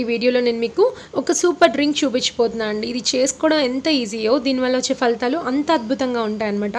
ఈ వీడియోలో నేను మీకు ఒక సూపర్ డ్రింక్ చూపించిపోతున్నాను అండి. ఇది చేసుకోవడం ఎంత ఈజీయో దీనివల్ల వచ్చే ఫలితాలు అంత అద్భుతంగా ఉంటాయన్నమాట.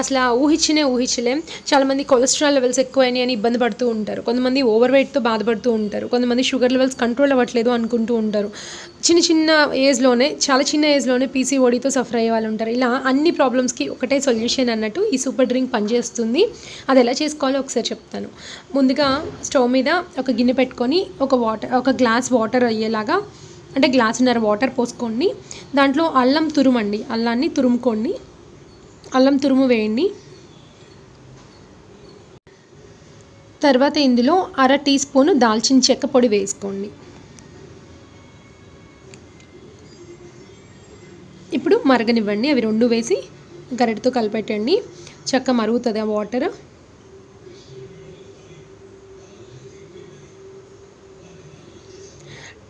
అసలు ఊహించినే ఊహించలేం. చాలామంది కొలెస్ట్రాల్ లెవెల్స్ ఎక్కువైనాయి అని ఇబ్బంది పడుతూ ఉంటారు. కొంతమంది ఓవర్ వెయిట్తో బాధపడుతూ ఉంటారు. కొంతమంది షుగర్ లెవెల్స్ కంట్రోల్ అవ్వట్లేదు అనుకుంటూ ఉంటారు. చిన్న చిన్న ఏజ్లోనే చాలా చిన్న ఏజ్లోనే పీసీఓడితో సఫర్ అయ్యే వాళ్ళు ఉంటారు. ఇలా అన్ని ప్రాబ్లమ్స్కి ఒకటే సొల్యూషన్ అన్నట్టు ఈ సూపర్ డ్రింక్ పనిచేస్తుంది. అది ఎలా చేసుకోవాలో ఒకసారి చెప్తాను. ముందుగా స్టవ్ మీద ఒక గిన్నె పెట్టుకొని ఒక వాటర్ ఒక గ్లాస్ గ్లాస్ వాటర్ అయ్యేలాగా అంటే గ్లాసున్నర వాటర్ పోసుకోండి దాంట్లో అల్లం తురుమండి అల్లాన్ని తురుముకోండి అల్లం తురుము వేయండి. తర్వాత ఇందులో అర టీ స్పూను దాల్చిన చెక్క పొడి వేసుకోండి. ఇప్పుడు మరగనివ్వండి అవి రెండు వేసి గరిటతో కలిపెట్టండి. చక్క మరుగుతుంది ఆ వాటర్?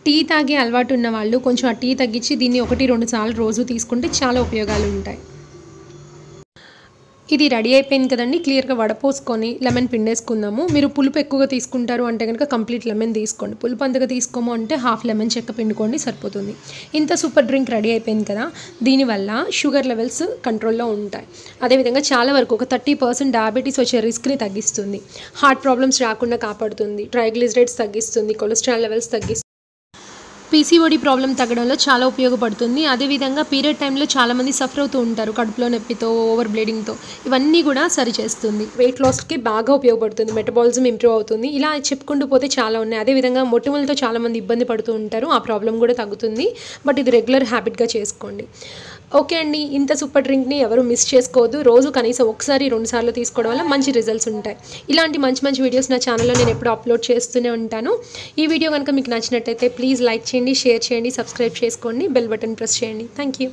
టీ తాగే అలవాటు ఉన్న వాళ్ళు కొంచెం ఆ టీ తగ్గించి దీన్ని ఒకటి రెండు సార్లు రోజు తీసుకుంటే చాలా ఉపయోగాలు ఉంటాయి. ఇది రెడీ అయిపోయింది కదండి. క్లియర్గా వడపోసుకొని లెమన్ పిండేసుకుందాము. మీరు పులుపు ఎక్కువగా తీసుకుంటారు అంటే కనుక కంప్లీట్ లెమన్ తీసుకోండి. పులుపు అంతగా తీసుకోము అంటే హాఫ్ లెమన్ చెక్క పిండుకోండి సరిపోతుంది. ఇంత సూపర్ డ్రింక్ రెడీ అయిపోయింది కదా దీనివల్ల షుగర్ లెవెల్స్ కంట్రోల్లో ఉంటాయి. అదేవిధంగా చాలా వరకు ఒక థర్టీ పర్సెంట్ డయాబెటీస్ వచ్చే రిస్క్ని తగ్గిస్తుంది. హార్ట్ ప్రాబ్లమ్స్ రాకుండా కాపాడుతుంది. ట్రైగ్లిజరైడ్స్ తగ్గిస్తుంది. కొలెస్ట్రాల్ లెవెల్స్ తగ్గిస్తుంది. పీసీఓడి ప్రాబ్లం తగ్గడంలో చాలా ఉపయోగపడుతుంది. అదేవిధంగా పీరియడ్ టైంలో చాలామంది సఫర్ అవుతూ ఉంటారు కడుపులో నొప్పితో ఓవర్ బ్లీడింగ్తో ఇవన్నీ కూడా సరిచేస్తుంది వెయిట్ లాస్కి బాగా ఉపయోగపడుతుంది. మెటబాలిజం ఇంప్రూవ్ అవుతుంది. ఇలా చెప్పుకుంటూ పోతే చాలా ఉన్నాయి. అదేవిధంగా మొటిమలతో చాలామంది ఇబ్బంది పడుతూ ఉంటారు. ఆ ప్రాబ్లం కూడా తగ్గుతుంది. బట్ ఇది రెగ్యులర్ హ్యాబిట్గా చేసుకోండి. ఓకే అండి ఇంత సూపర్ డ్రింక్ని ఎవరు మిస్ చేసుకోవద్దు. రోజు కనీసం ఒకసారి రెండు సార్లు తీసుకోవడం వల్ల మంచి రిజల్ట్స్ ఉంటాయి. ఇలాంటి మంచి మంచి వీడియోస్ నా ఛానల్లో నేను ఎప్పుడు అప్లోడ్ చేస్తూనే ఉంటాను. ఈ వీడియో కనుక మీకు నచ్చినట్టయితే ప్లీజ్ లైక్ చేయండి షేర్ చేయండి సబ్స్క్రైబ్ చేసుకోండి బెల్ బటన్ ప్రెస్ చేయండి. Thank you.